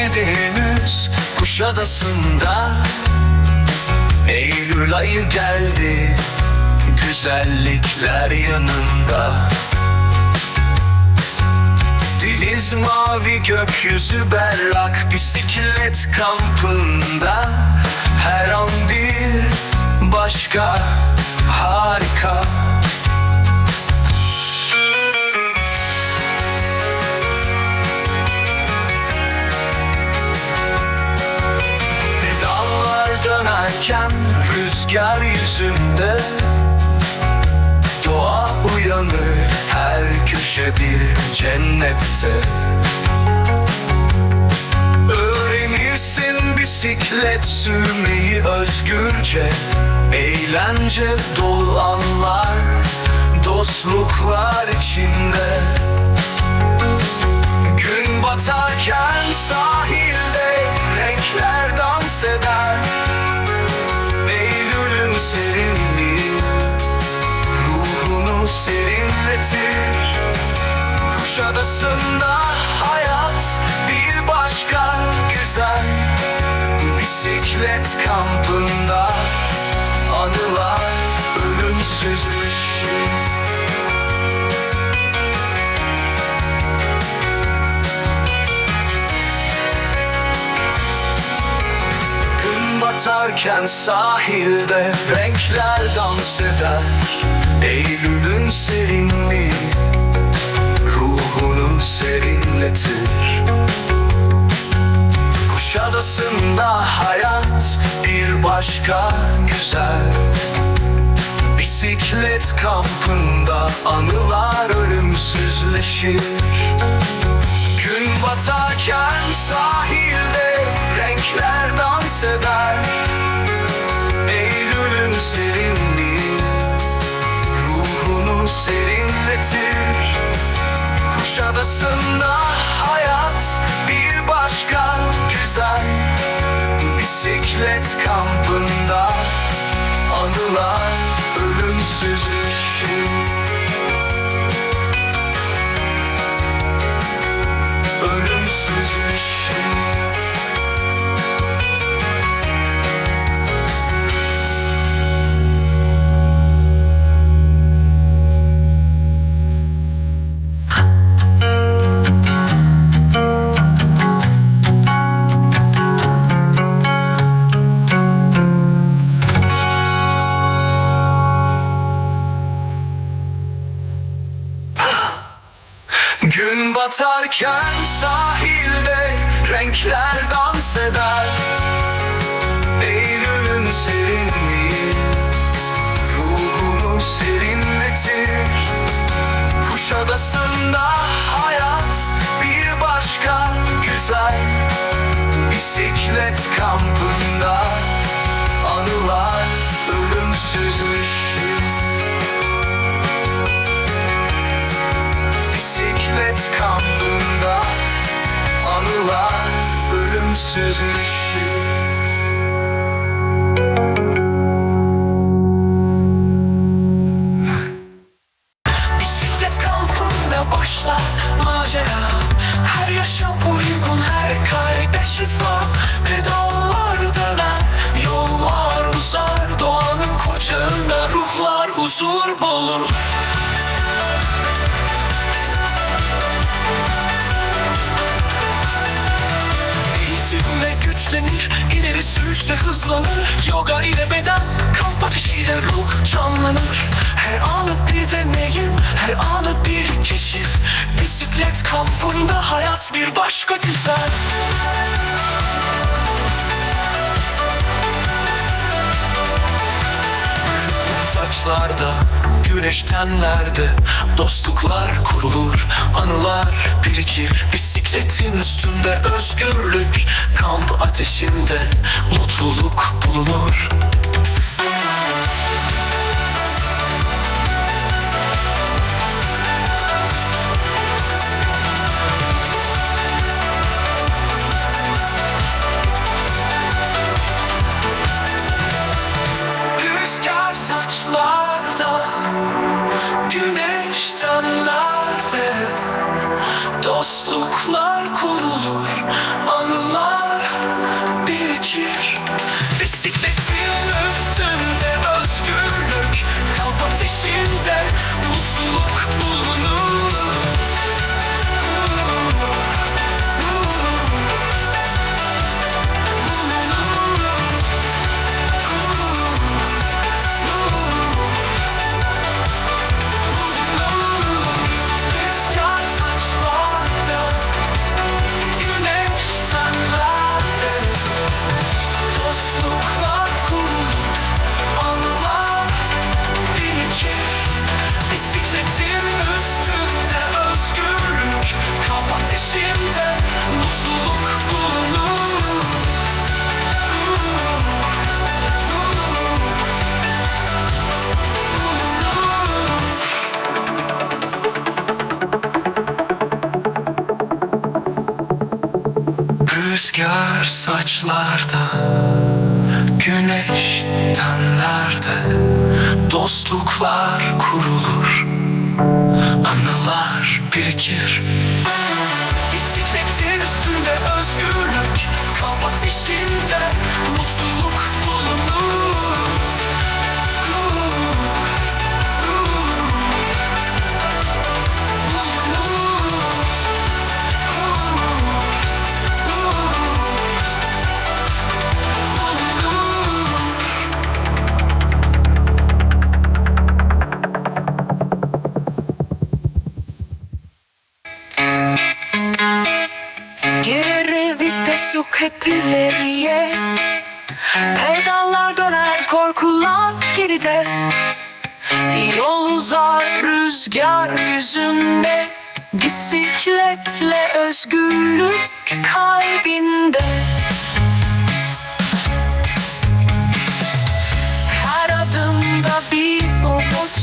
geçmedi henüz Kuşadası'nda. Eylül ayı geldi. Güzellikler yanında. Deniz mavi gökyüzü berrak Bisiklet kampında. Her an bir başka harika dönerken rüzgar yüzünde Doğa uyanır her köşe bir cennette. Öğrenirsin bisiklet sürmeyi özgürce Eğlence dolu anlar Dostluklar içinde. Gün batarken sahilde serinletir Kuşadası'nda hayat bir başka güzel. Bisiklet kampında Gün batarken sahilde renkler dans eder. Eylül'ün serinliği ruhunu serinletir. Kuşadası'nda hayat bir başka güzel. Bisiklet kampında anılar ölümsüzleşir. Gün batarken sahilde renkler dans eder. Eylül'ün serinliği ruhunu serinletir. Kuşadası'nda hayat bir başka güzel. Bisiklet kampında anılar ölümsüzleşir ölümsüzleşir batarken sahilde renkler dans eder. Eylül'ün serinliği ruhunu serinletir. Kuşadası'nda Kampında anılar ölümsüzleşir. Başlar macera. Her yaşam uygun her kalbe şifa. Pedallar döner yollar uzar. Doğanın kucağında ruhlar huzur bulur güçlenir, ileri sürüşle hızlanır. Yoga ile beden, kamp ateşiyle ruh canlanır. Her anı bir deneyim, her anı bir keşif. Bisiklet kampında hayat bir başka güzel. Saçlarda, güneş tenlerde Dostluklar kurulur, anılar birikir. Bisikletin üstünde özgürlük Kamp ateşinde mutluluk bulunur Rüzgar saçlarda Güneş tenlerde Dostluklar kurulur Anılar birikir. Bisikletin üstünde özgürlük Kamp ateşinde mutluluk hep Pedallar döner korkular geride. Yol uzar rüzgar yüzünde. Bisikletle özgürlük kalbinde. Her adımda bir umut